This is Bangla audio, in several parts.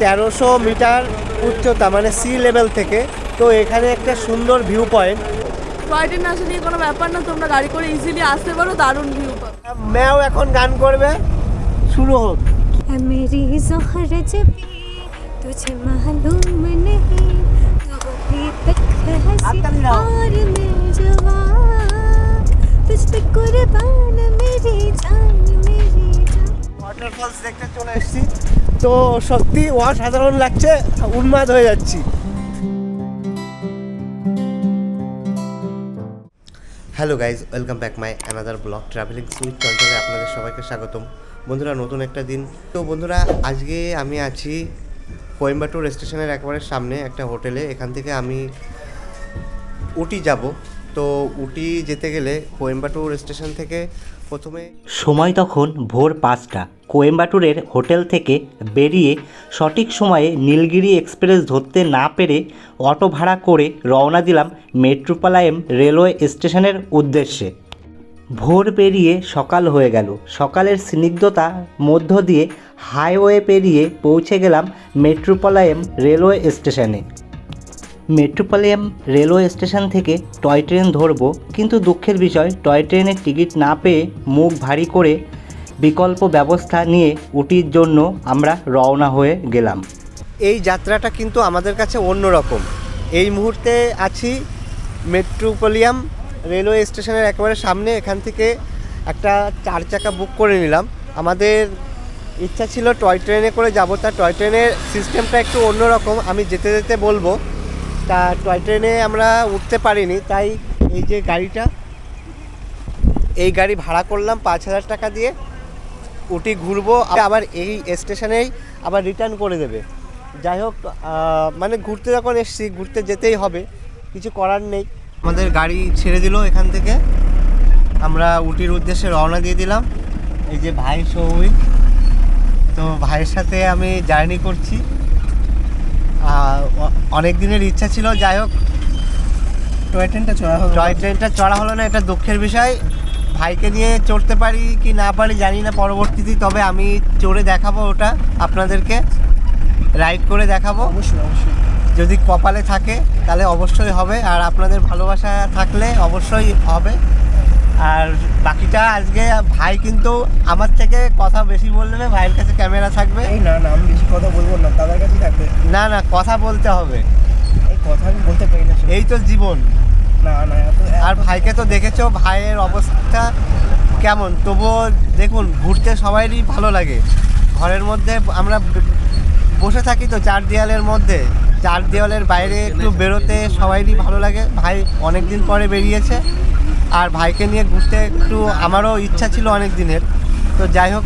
তেরোশো মিটার উচ্চতা মানে সি লেভেল থেকে তো এখানে একটা সুন্দর ভিউ পয়েন্ট টয় ট্রেন আসা নিয়ে কোনো ব্যাপার না তোমরা গাড়ি করে ইজিলি আসতে পারো দারুণ ভিউ পাবে ম্যাও এখন গান করবে শুরু হোক है मेरी जोहर जबी तुझे मालूम नहीं तू अभी तक है हंसी आतंक लाओ। और मैं जवान तुझ पे कुर्बान मेरी जान मेरी जान ওয়াটারফলস দেখতে চলে এসেছি তো সত্যি, অসাধারণ লাগছে, উন্মাদ হয়ে যাচ্ছি। Hello guys welcome back my another blog travelling sweet কন্ট্রোলে আপনাদের সবাইকে স্বাগতম। বন্ধুরা, নতুন একটা দিন। তো বন্ধুরা, আজকে আমি আছি কোয়েম্বাটুর স্টেশনের একেবারে সামনে একটা হোটেলে। এখান থেকে আমি উটি যাব। তো উটি যেতে গেলে কোয়েম্বাটুর স্টেশন থেকে প্রথমে সময় তখন ভোর পাঁচটা। কোয়েম্বাটুরের হোটেল থেকে বেরিয়ে সঠিক সময়ে নীলগিরি এক্সপ্রেস ধরতে না পেরে অটো ভাড়া করে রওনা দিলাম মেট্রোপলায়েম রেলওয়ে স্টেশনের উদ্দেশ্যে। ভোর পেরিয়ে সকাল হয়ে গেল। সকালের স্নিগ্ধতা মধ্য দিয়ে হাইওয়ে পেরিয়ে পৌঁছে গেলাম মেট্রোপলায়েম রেলওয়ে স্টেশনে। মেট্রোপলিয়াম রেলওয়ে স্টেশন থেকে টয় ট্রেন ধরব, কিন্তু দুঃখের বিষয়, টয় ট্রেনের টিকিট না পেয়ে মুখ ভারী করে বিকল্প ব্যবস্থা নিয়ে উটির জন্য আমরা রওনা হয়ে গেলাম। এই যাত্রাটা কিন্তু আমাদের কাছে অন্যরকম। এই মুহূর্তে আছি মেট্রোপলিয়াম রেলওয়ে স্টেশনের একেবারে সামনে, এখান থেকে একটা চার চাকা বুক করে নিলাম। আমাদের ইচ্ছা ছিল টয় ট্রেনে করে যাব, তা টয় ট্রেনের সিস্টেমটা একটু অন্যরকম। আমি যেতে যেতে বলব তা টয় ট্রেনে আমরা উঠতে পারিনি, তাই এই যে গাড়িটা, এই গাড়ি ভাড়া করলাম পাঁচ হাজার টাকা দিয়ে। উটি ঘুরবো, আবার এই স্টেশনেই আবার রিটার্ন করে দেবে। যাই হোক মানে ঘুরতে যখন এসছি, ঘুরতে যেতেই হবে, কিছু করার নেই। আমাদের গাড়ি ছেড়ে দিল এখান থেকে। আমরা উটির উদ্দেশ্যে রওনা দিয়ে দিলাম। এই যে ভাই সৌমিক, তো ভাইয়ের সাথে আমি জার্নি করছি। অনেক দিনের ইচ্ছা ছিল যাই হোক। টয় ট্রেনটা চড়া হবে টয় ট্রেনটা চড়া হলো না এটা দুঃখের বিষয়। ভাইকে নিয়ে চড়তে পারি কি না পারি জানি না পরবর্তীতে তবে আমি চড়ে দেখাবো ওটা আপনাদেরকে রাইড করে দেখাবো। অবশ্যই অবশ্যই। যদি কপালে থাকে তাহলে অবশ্যই হবে আর আপনাদের ভালোবাসা থাকলে অবশ্যই হবে। আর বাকিটা আজকে ভাই কিন্তু আমার থেকে কথা বেশি বলবে ভাইয়ের কাছে ক্যামেরা থাকবে। এই না না আমি বেশি কথা বলব না দাদার কাছেই থাকবে। না না কথা বলতে হবে। এই কথা আমি বলতে পারি না এই তো জীবন। না না আর ভাইকে তো দেখেছ ভাইয়ের অবস্থা কেমন? তবুও দেখুন ঘুরতে সবাইরই ভালো লাগে। ঘরের মধ্যে আমরা বসে থাকি তো চার দেওয়ালের মধ্যে। চার দেওয়ালের বাইরে একটু বেরোতে সবাইরই ভালো লাগে। ভাই অনেক দিন পরে বেরিয়েছে। আর ভাইকে নিয়ে ঘুরতে একটু আমারও ইচ্ছা ছিল অনেক দিনের তো যাই হোক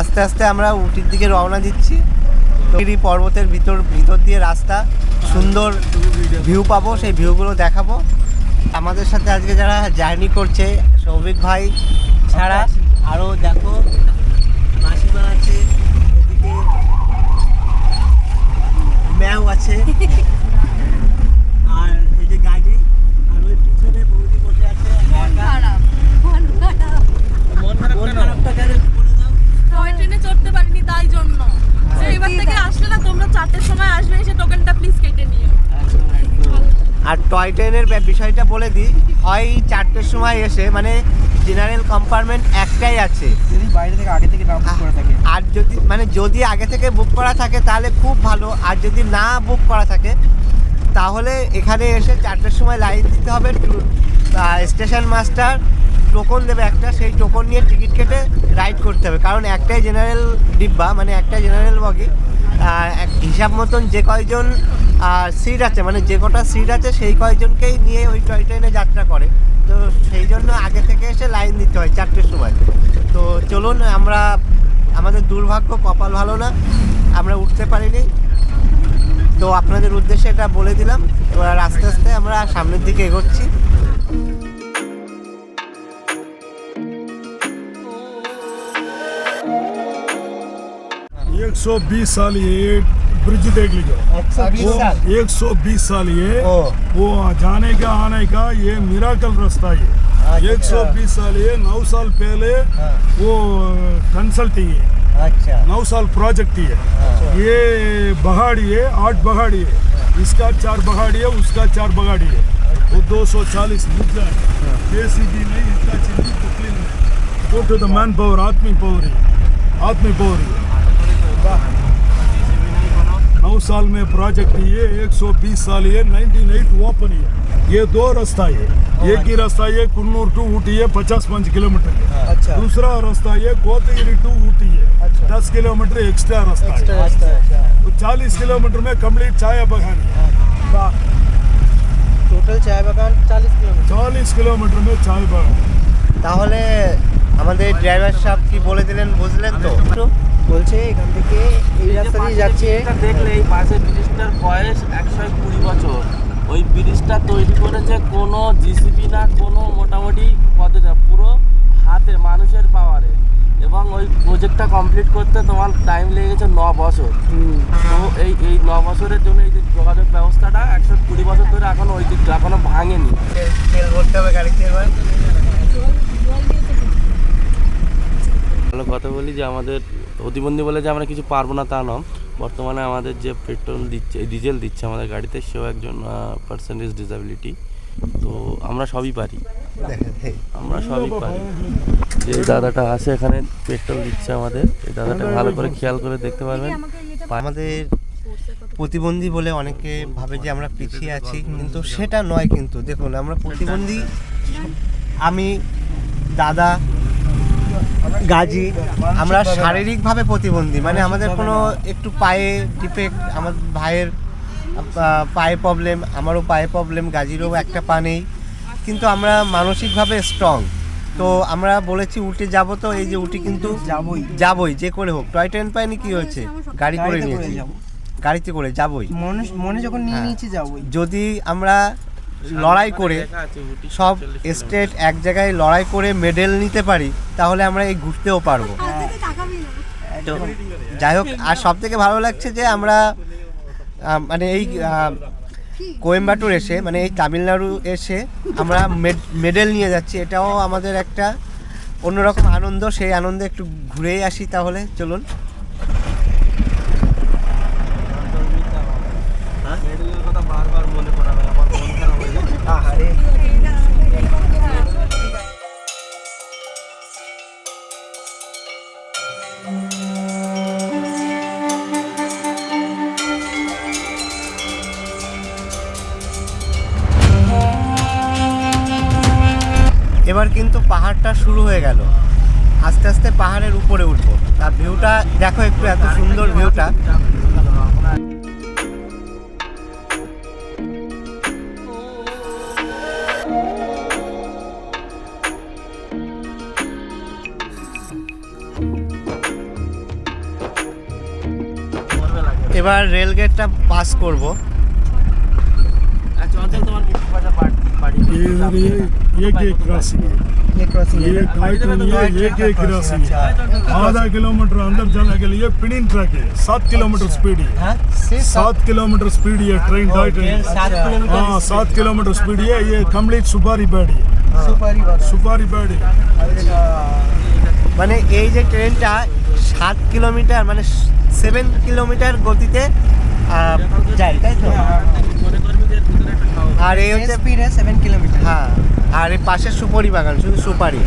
আস্তে আস্তে আমরা উটির দিকে রওনা দিচ্ছি। গিরি পর্বতের ভিতর ভিতর দিয়ে রাস্তা সুন্দর ভিউ পাবো সেই ভিউগুলো দেখাবো। আমাদের সাথে আজকে যারা জার্নি করছে সৌভিক ভাই ছাড়া আরও দেখো মাসিমা আছে এদিকে ম্যাও আছে। আর এই যে গাড়ি আর ওই পিছনে বৌদি বসে আছে একা একা। খারাপ মন খারাপটা কেন একটু বলে দাও টয় ট্রেনে চড়তে পারিনি তাই জন্য যে এবার থেকে আসলে না তোমরা চারটের সময় আসবে এসে টোকেনটা প্লিজ কেটে নিও। আর টয় ট্রেনের বিষয়টা বলে দিই হয় চারটের সময় এসে মানে জেনারেল কম্পার্টমেন্ট একটাই আছে। যদি বাইরে থেকে আগে থেকে না বুক করে থাকে। আর যদি মানে যদি আগে থেকে বুক করা থাকে তাহলে খুব ভালো। আর যদি না বুক করা থাকে তাহলে এখানে এসে চারটের সময় লাইন দিতে হবে। স্টেশন মাস্টার টোকন দেবে একটা সেই টোকন নিয়ে টিকিট কেটে রাইড করতে হবে। কারণ একটাই জেনারেল ডিব্বা মানে একটাই জেনারেল বগি হিসাব মতন যে কয়জন সিট আছে মানে যে কটা সিট আছে সেই কয়জনকেই নিয়ে ওই টয় ট্রেনে যাত্রা করে। তো সেই জন্য আগে থেকে এসে লাইন দিতে হয় চারটের সময়। তো চলুন, আমরা, আমাদের দুর্ভাগ্য, কপাল ভালো না, আমরা উঠতে পারিনি। তো আপনাদের উদ্দেশ্যে এটা বলে দিলাম। এবার আস্তে আস্তে আমরা সামনের দিকে এগোচ্ছি। 120 साल ये ब्रिज देख लीजिए। एक सौ बीस साल। ये वो जाने का आने का ये मिराकल रास्ता ये। हाँ, अच्छा। एक सौ बीस साल ये नौ साल पहले हाँ। वो कंसल्टी है अच्छा। नौ साल प्रोजेक्ट अच्छा। है ये बहाड़ी है आठ बहाड़ी है इसका चार बहाड़ी है उसका चार बगाड़ी है वो दो सौ चालीस मुद्दा है। नहीं इसका चिन्ह मैन पावर आदमी पावर है आदमी पावर है नौ साल में प्रोजेक्ट ये 120 साल ये 1908 ओपन है ये दो रास्ता है एक ही रास्ता ये कुन्नूर टू ऊटी है 55 किलोमीटर है अच्छा दूसरा रास्ता ये कोतगिरी टू ऊटी है अच्छा। दस किलोमीटर एक्स्ट्रा रास्ता एक्स्ट्रा है रास्ता है अच्छा तो चालीस किलोमीटर में कम्प्लीट चाय बगान है বাহ টোটাল চায় বাগান চালিশ কিলোমিটার चालीस किलोमीटर में चाय बागान তাহলে আমাদের ড্রাইভার সাহেব কি বলে দিলেন বুঝলেন তো বলছে এখান থেকে এই রাস্তা দিয়ে যাচ্ছে। দেখলে এই পাশে ব্রিজটার বয়স একশো কুড়ি বছর। ওই ব্রিজটা তৈরি করেছে কোনো জিসিবি না কোনো মোটামুটি পদে না পুরো হাতে মানুষের পাওয়ারে। এবং ওই প্রজেক্টটা কমপ্লিট করতে তোমার টাইম লেগেছে ন বছর। তো এই এই ন বছরের জন্য এই যে যোগাযোগ ব্যবস্থাটা একশো কুড়ি বছর ধরে এখনও ওই দিকটা এখনও ভাঙেনি। তেল- তেল ভরতে হবে গাড়িতে এবার ভালো কথা বলি যে আমাদের প্রতিবন্ধী বলে যে আমরা কিছু পারব না তা নয়। বর্তমানে আমাদের যে পেট্রোল দিচ্ছে ডিজেল দিচ্ছে আমাদের গাড়িতে, সেও একজন পার্সেন্টেজ ডিসাবিলিটি তো আমরা সবই পারি। আমরা সবই পারি। যে দাদাটা আছে এখানে, পেট্রোল দিচ্ছে আমাদের। এই দাদাটা ভালো করে খেয়াল করে দেখতে পারবেন। আমাদের প্রতিবন্ধী বলে অনেকে ভাবে যে আমরা পিছিয়ে আছি, কিন্তু সেটা নয় কিন্তু। দেখুন, আমরা প্রতিবন্ধী, আমি, দাদা গাজী আমরা শারীরিকভাবে প্রতিবন্ধী মানে আমাদের কোনো একটু পায়ে ডিফেক্ট আমার ভাইয়ের পায়ে প্রবলেম আমারও পায়ে প্রবলেম গাজীরও একটা পা নেই। কিন্তু আমরা মানসিকভাবে স্ট্রং তো আমরা বলেছি উঠে যাব তো এই যে উঠি কিন্তু যাবই। যাবই যে করে হোক। টয় ট্রেন পাইনি কি হয়েছে? গাড়ি করে নিয়েছি। গাড়িতে করে যাবই। মনে মনে যখন নিয়ে হ্যাঁ। নিয়েছি যাবই। যদি আমরা লড়াই করে সব স্টেট এক জায়গায় লড়াই করে মেডেল নিতে পারি তাহলে আমরা এই ঘুরতেও পারব। তো যাই হোক আর সব থেকে ভালো লাগছে যে আমরা মানে এই কোয়েম্বাটুর এসে মানে এই তামিলনাড়ু এসে আমরা মেডেল নিয়ে যাচ্ছি। এটাও আমাদের একটা অন্যরকম আনন্দ সেই আনন্দে একটু ঘুরেই আসি তাহলে। চলুন কথা বারবার মনে পড়াবে আমার মন খারাপ হয়ে যাবে এবার কিন্তু পাহাড়টা শুরু হয়ে গেল। আস্তে আস্তে পাহাড়ের উপরে উঠবো। আর ভিউটা, দেখো একটু এত সুন্দর ভিউটা। ये के क्रॉसिंग है आधा किलोमीटर अंदर जाने के लिए पिनिंग ट्रैक है सात किलोमीटर स्पीड है सात किलोमीटर स्पीड है ट्रेन टाइटन हाँ सात किलोमीटर स्पीड है ये कंप्लीट सुपारी बैड है সুপারি বাগান सुपारी बैड है আচ্ছা মানে এই যে ট্রেনটা সাত কিলোমিটার মানে সেভেন কিলোমিটার গতিতে যায় তাই তো? আর এই হচ্ছে স্পিড সেভেন কিলোমিটার হ্যাঁ আর এই পাশের সুপারি বাগান শুধু সুপারি।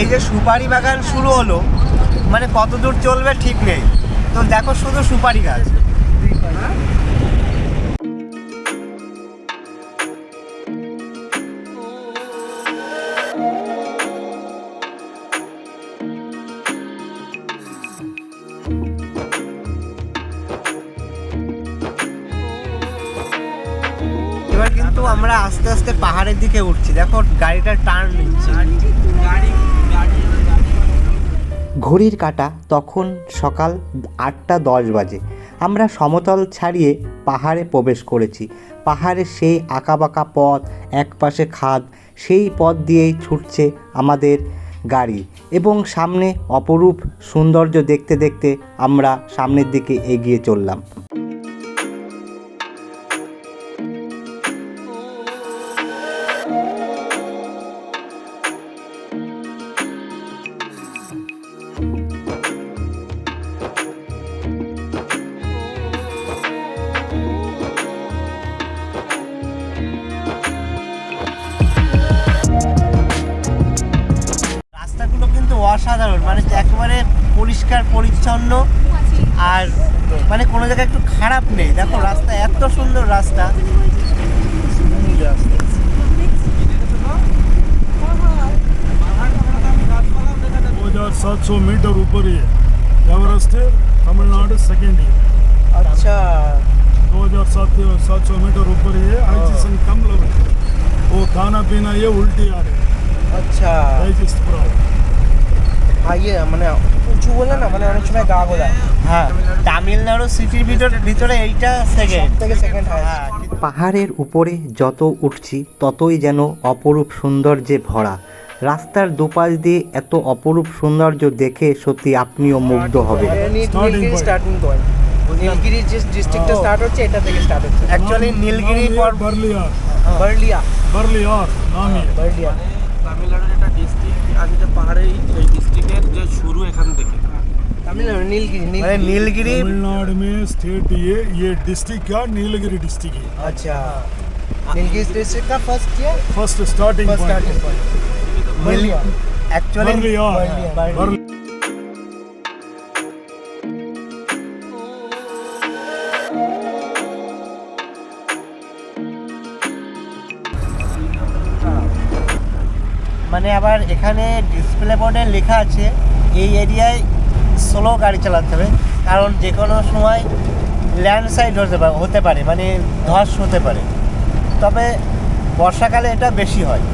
এই যে সুপারি বাগান শুরু হলো মানে কত দূর চলবে ঠিক নেই। তো দেখো শুধু সুপারি গাছ। দেখো গাড়িটা টার্ন ঘড়ির কাঁটা তখন সকাল আটটা দশ বাজে। আমরা সমতল ছাড়িয়ে পাহাড়ে প্রবেশ করেছি। পাহাড়ের সেই আঁকাবাঁকা পথ একপাশে খাদ, সেই পথ দিয়েই ছুটছে আমাদের গাড়ি। এবং সামনে অপরূপ সৌন্দর্য দেখতে দেখতে আমরা সামনের দিকে এগিয়ে চললাম। মানে একেবারে পরিষ্কার পরিচ্ছন্ন আর মানে কোনো জায়গায় একটু খারাপ নেই দেখো রাস্তা এত সুন্দর রাস্তা दो हजार सात सौ मीटर ऊपर ही है एवरेस्ट तमिलनाडु सेकेंड ही अच्छा दो हजार सात सात सौ मीटर ऊपर ही है ऑक्सीजन कम लेवल वो खाना पीना ये उल्टी आ रही अच्छा डाइजेस्ट प्रॉब्लम হাইয়ে মানে উঁচু বলে না মানে অনেক সময় গা হ্যাঁ তামিলনাড়ু সিটির ভিতর ভিতরে এইটা সেকেন্ড থেকে সেকেন্ড হ্যাঁ পাহাড়ের উপরে যত উঠছি ততই যেন অপরূপ সৌন্দর্যে ভরা। রাস্তার দুপাশ দিয়ে এত অপরূপ সৌন্দর্য দেখে সত্যি আপনিও মুগ্ধ হবে নীলগিরি ডিস্ট্রিক্টটা স্টার্ট oh। হচ্ছে এটা থেকে স্টার্ট হচ্ছে। অ্যাকচুয়ালি নীলগিরি ডিস্ট্রিক্ট আছে যে পাহাড়ে এই ডিস্ট্রিক্টের যে শুরু এখান থেকে তামিলনাড়ু নীলগিরি মানে নীলগিরি নীলগিরি तमिलनाडु में स्टेट ये ये डिस्ट्रिक्ट का नीलगिरी डिस्ट्रिक्ट है আচ্ছা নীলগিরি ডিস্ট্রিক্ট का फर्स्ट ये first starting first starting point Burliyar actually মানে আবার এখানে ডিসপ্লে বোর্ডে লেখা আছে, এই এরিয়ায় স্লো গাড়ি চালাতে হবে। কারণ যে কোনো সময় ল্যান্ডস্লাইড হতে পারে হতে পারে মানে ধস হতে পারে। তবে বর্ষাকালে এটা বেশি হয়।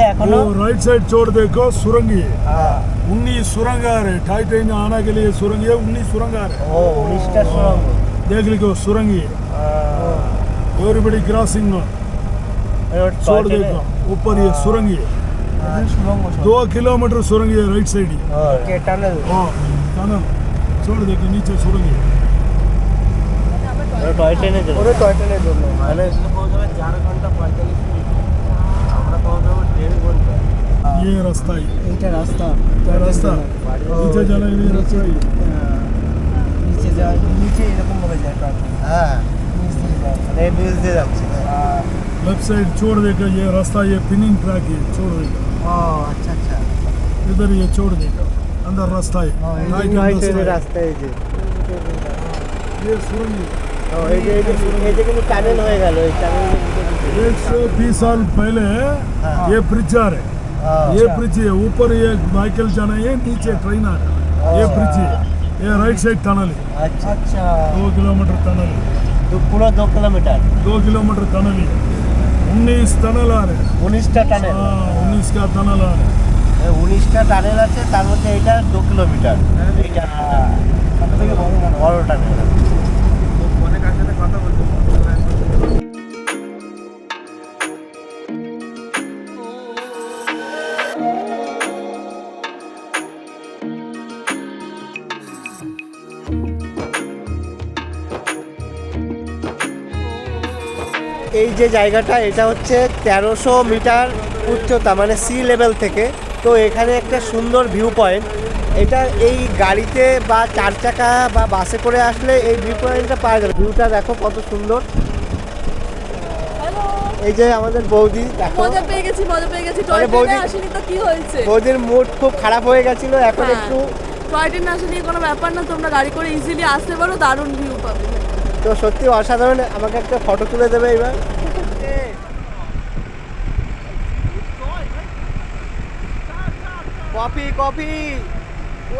এগারোটা হচ্ছে এখনো वो राइट साइड छोड़ देखो सुरंग ही है हां उन्नीस सुरंग आ रहे टाइटेन आने के लिए सुरंग है उन्नीस सुरंग आ रहे ও উনিশটা সুরঙ্গ देख लिखो सुरंग ही है वेरी बड़ी क्रॉसिंग রোড छोड़ देखो ऊपर ये सुरंग ही है दो किलोमीटर सुरंग है राइट साइड ही ओके टनल हाँ टनल छोड़ देखो नीचे सुरंग है টয় ট্রেনের জন্য ওরে টয় ট্রেনের জন্য মানে পৌঁছাবে চার ঘন্টা পঁয়তাল্লিশ মিনিট আমরা পৌঁছাবো দেড় ঘন্টা ये रास्ता ही এইটা রাস্তা क्या रास्ता नीचे जाना है ये रास्ता ही নিচে যায় নিচে এরকম ভাবে যায় টয় ট্রেন হ্যাঁ নিচ দিয়ে যায় মানে নিউজ দিয়ে যাচ্ছে আহ, लेफ्ट साइड छोड़ देगा ये रास्ता ये पिनिंग ट्रैक है छोड़ देगा ও আচ্ছা আচ্ছা इधर ये छोड़ देगा अंदर रास्ता है हाँ, ये टाइटन টয় रास्ता ট্রেনের है। রাস্তা এই যে ये सुरंग है ও, এই যে এই যে এই যে কিন্তু টানেল হয়ে গেল এই টানেল एक सौ बीस साल पहले हाँ। ये ब्रिज आ रहे ये ब्रिज है ऊपर ये व्हीकल जाना है नीचे ट्रेन आ रहा है ये ब्रिज है ये राइट साइड टनल है আচ্ছা আচ্ছা दो किलोमीटर टनल है দু- পুরো দু কিলোমিটার दो किलोमीटर टनल है उन्नीस टनल आ रहे हैं উনিশটা টানেল हाँ उन्नीस का टनल आ रहा है উনিশটা টানেল আছে তার মধ্যে এইটা দু কিলোমিটার এইটা সব থেকে বড় টানেল অনেক সাথে কথা এই যে জায়গাটা, এটা হচ্ছে তেরোশো মিটার উচ্চতা মানে সি লেভেল থেকে। তো এখানে একটা সুন্দর ভিউ পয়েন্ট এটা এই গাড়িতে বা চার চাকা বা বাসে করে আসলে এই ভিউ পয়েন্টটা পাওয়া যাবে। ভিউটা দেখো কত সুন্দর। এই যে আমাদের বৌদি দেখো। মজা পেয়ে গেছি মজা পেয়ে গেছি। টয় ট্রেনে আসেনি তো কি হয়েছে? বৌদির মুড খুব খারাপ হয়ে গেছিল এখন হ্যাঁ। একটু টয় ট্রেনে আসেনি কোনো ব্যাপার না তোমরা গাড়ি করে ইজিলি আসতে পারো দারুণ ভিউ পাবে। তো সত্যি অসাধারণ আমাকে একটা ফটো তুলে দেবে এবার কফি কফি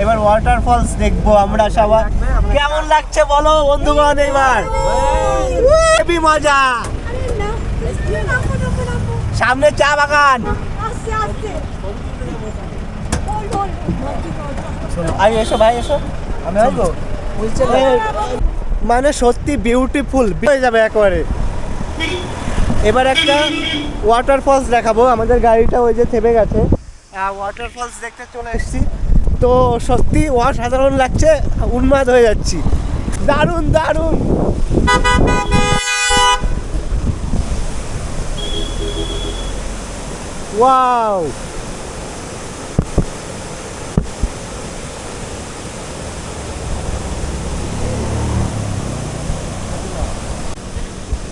এবার ওয়াটারফলস দেখব আমরা সবাই। কেমন লাগছে বলো বন্ধুগণ এবার? হেবি মজা। সামনে চা বাগান। আরে এসো ভাই এসো। আমি আসব? মানে সত্যি বিউটিফুল হয়ে যাবে একবারে। এবার একটা ওয়াটারফলস দেখাবো। আমাদের গাড়িটা ওই যে থেমে গেছে। ওয়াটারফলস দেখতে চলে এসেছি। তো সত্যি অসাধারণ লাগছে, উন্মাদ হয়ে যাচ্ছি। দারুণ দারুণ। ওয়াও।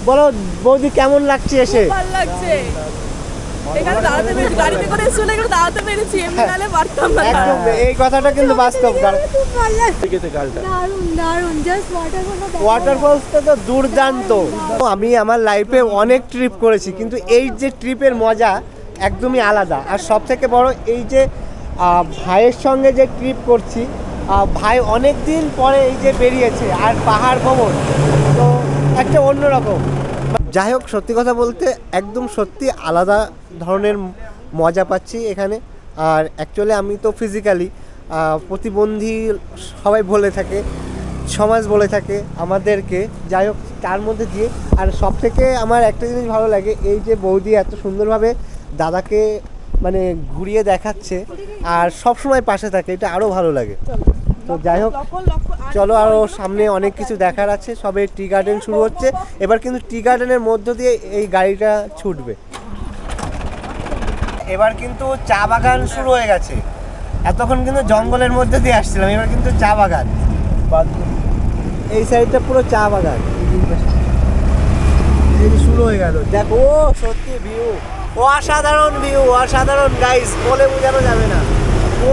বলো, বৌদি কেমন লাগছে এসে? ভালো লাগছে। এখানে দাঁড়াতে পেরেছি গাড়িতে করে চলে এখানে দাঁড়াতে পেরেছি এমনি নাহলে পারতাম না। একদম এই কথাটা কিন্তু বাস্তব ওয়াটারফলসটা তো দুর্দান্ত। আমি আমার লাইফে অনেক ট্রিপ করেছি কিন্তু এই যে ট্রিপের মজা একদমই আলাদা। আর সব থেকে বড় এই যে ভাইয়ের সঙ্গে যে ট্রিপ করছি ভাই অনেক দিন পরে এই যে বেরিয়েছে আর পাহাড় ভ্রমণ। তো একটা অন্যরকম। যাই হোক, সত্যি কথা বলতে একদম সত্যি আলাদা ধরনের মজা পাচ্ছি এখানে। আর অ্যাকচুয়ালি আমি তো ফিজিক্যালি প্রতিবন্ধী সবাই বলে থাকে, সমাজ বলে থাকে আমাদেরকে। যাই হোক, তার মধ্যে দিয়ে, আর সব থেকে আমার একটা জিনিস ভালো লাগে, এই যে বৌদি এত সুন্দরভাবে দাদাকে মানে ঘুরিয়ে দেখাচ্ছে, আর সব সময় পাশে থাকে, এটা আরও ভালো লাগে। তো যাই হোক, চলো আরও সামনে অনেক কিছু দেখার আছে। সবে টি গার্ডেন শুরু হচ্ছে। এবার কিন্তু টি গার্ডেনের মধ্য দিয়ে এই গাড়িটা ছুটবে। এবার কিন্তু চা বাগান শুরু হয়ে গেছে। এতক্ষণ কিন্তু জঙ্গলের মধ্যে দিয়ে আসছিলাম। এবার কিন্তু চা বাগান। এই সাইডটা পুরো চা বাগান। শুরু হয়ে গেল। দেখো, ও সত্যি ভিউ অসাধারণ ভিউ অসাধারণ গাইস বলে বোঝানো যাবে না। ও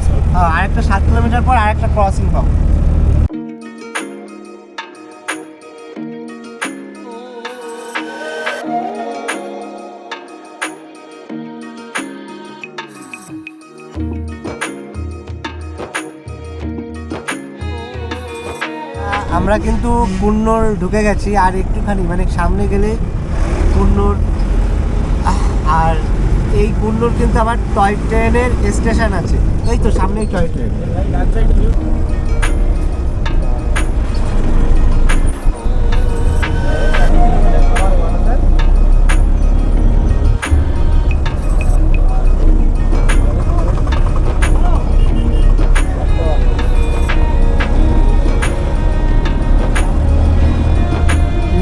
আর একটা সাত কিলোমিটার পর আরেকটা ক্রসিং পাবো। আমরা কিন্তু কুন্নর ঢুকে গেছি, আর একটুখানি মানে সামনে গেলে কুন্নর আর এই কুন্নর কিন্তু আবার টয় ট্রেনের স্টেশন আছে। এই তো সামনেই টয় ট্রেন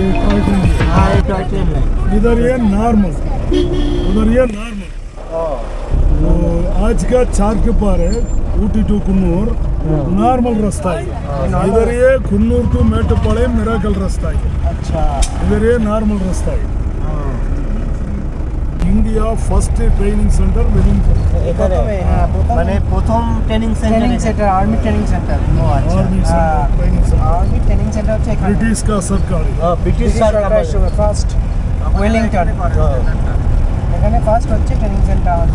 ये टॉय ट्रेन है। হ্যাঁ এই টয় ট্রেন লাইন इधर ये नॉर्मल उधर ये नॉर्मल तो आज का चार के पार है ऊटी टू कुन्नूर नॉर्मल रास्ता है इधर ये कुन्नूर टू मेटपाड़े मिराकल रास्ता है আচ্ছা इधर ये नॉर्मल रास्ता है India first training centre Wellington এখানে প্রথমে, হ্যাঁ, প্রথম- মানে প্রথম training training centre centre army training centre ও আচ্ছা आर्मी हाँ। Centre training centre army training centre হচ্ছে এখানে ब्रिटिश का सरकारी ব্রিটিশ সরকার ফার্স্ট ওয়েলিংটন এখানে ফার্স্ট হচ্ছে ট্রেনিং সেন্টার তার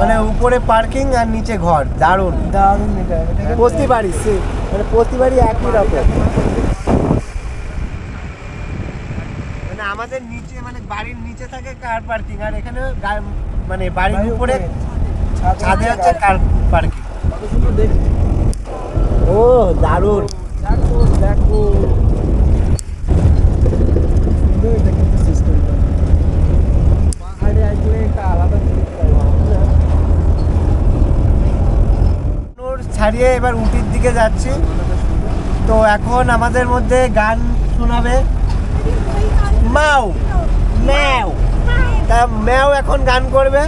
মানে উপরে পার্কিং আর নিচে ঘর, দারুণ। দারুণ এটা প্রতি বাড়ি, সে- মানে প্রতি বাড়ি একই রকম। মানে আমাদের নিচে মানে বাড়ির নিচে থাকে কার পার্কিং আর এখানে মানে বাড়ির উপরে ছাদে হচ্ছে কার পার্কিং? ও দারুণ। কুন্নুর ছাড়িয়ে এবার উটির দিকে যাচ্ছি। তো এখন আমাদের মধ্যে গান শোনাবে মাও ম্যাও তা ম্যাও এখন গান করবে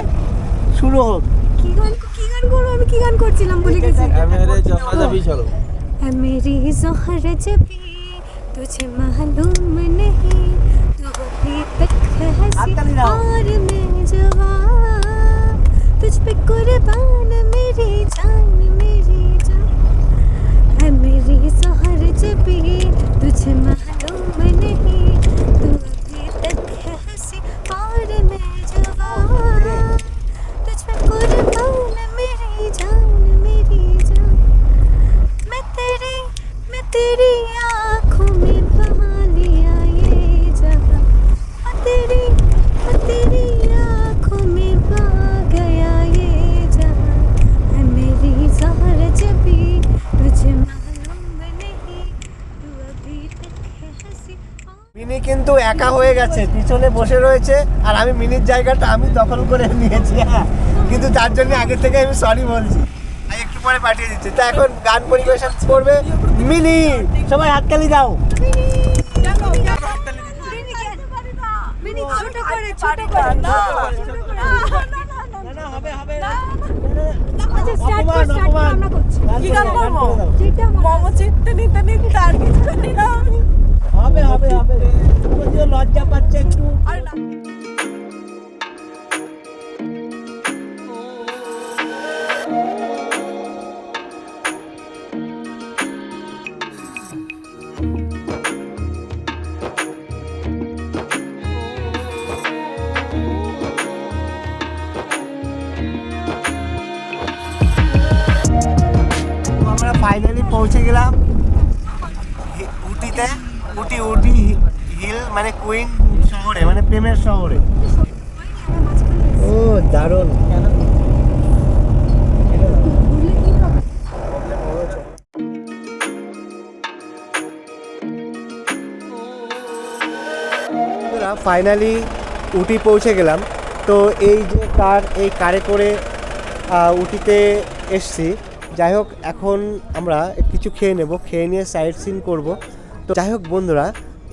শুরু হোক কি গান কি গান করবো আমি কি গান করছিলাম বলে গেছি মেরে জমা যাবি চলো है मेरी जोहर जबी तुझे मालूम नहीं तू अभी तक है हंसी और मैं जवान গেছে পিছনে বসে রয়েছে আর আমি মিনির জায়গাটা আমি দখল করে নিয়েছি হ্যাঁ কিন্তু তার জন্য আগে থেকে আমি সরি বলছি একটু পরে পাঠিয়ে দিচ্ছি তা এখন গান পরিবেশন করবে মিনি সবাই হাততালি দাও মিনি ছোট করে ছোট করে না হবে হবে আচ্ছা স্টার্ট কর স্টার্ট কর আমরা করছি কি গান করব যেটা মোমো নিতে নিতে আর কিছু না হবে হবে হবে যদিও লজ্জা পাচ্ছে একটু আর না তো আমরা ফাইনালি পৌঁছে গেলাম হি- উটিতে উটি উটি হিল মানে কুইন শহরে মানে প্রেমের শহরে। ও দারুণ। ফাইনালি উটি পৌঁছে গেলাম। তো এই যে কার এই কারে করে উটিতে এসছি। যাই হোক এখন আমরা কিছু খেয়ে নেব। খেয়ে নিয়ে সাইড সিন করব। তো যাই হোক বন্ধুরা,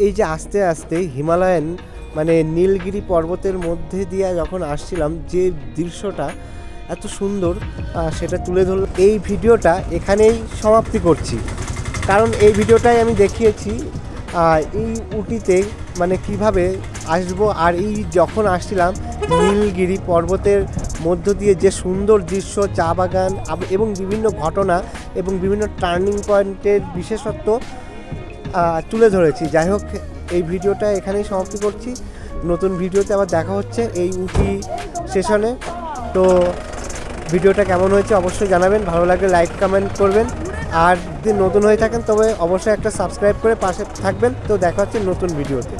এই যে আস্তে আস্তে হিমালয়ান মানে নীলগিরি পর্বতের মধ্যে দিয়ে যখন আসছিলাম, যে দৃশ্যটা এত সুন্দর সেটা তুলে ধরল এই ভিডিওটা এখানেই সমাপ্তি করছি। কারণ এই ভিডিওটাই আমি দেখিয়েছি এই উটিতে মানে কীভাবে আসব আর এই যখন আসছিলাম, নীলগিরি পর্বতের মধ্য দিয়ে যে সুন্দর দৃশ্য, চা বাগান এবং বিভিন্ন ঘটনা, এবং বিভিন্ন টার্নিং পয়েন্টের বিশেষত্ব তুলে ধরেছি। যাই হোক, এই ভিডিওটা এখানেই সমাপ্তি করছি। নতুন ভিডিওতে আবার দেখা হচ্ছে এই উটি সেশনে। তো ভিডিওটা কেমন হয়েছে অবশ্যই জানাবেন। ভালো লাগলে লাইক, কমেন্ট করবেন। আর যদি নতুন হয়ে থাকেন, তবে অবশ্যই একটা সাবস্ক্রাইব করে পাশে থাকবেন। তো দেখা হচ্ছে নতুন ভিডিওতে।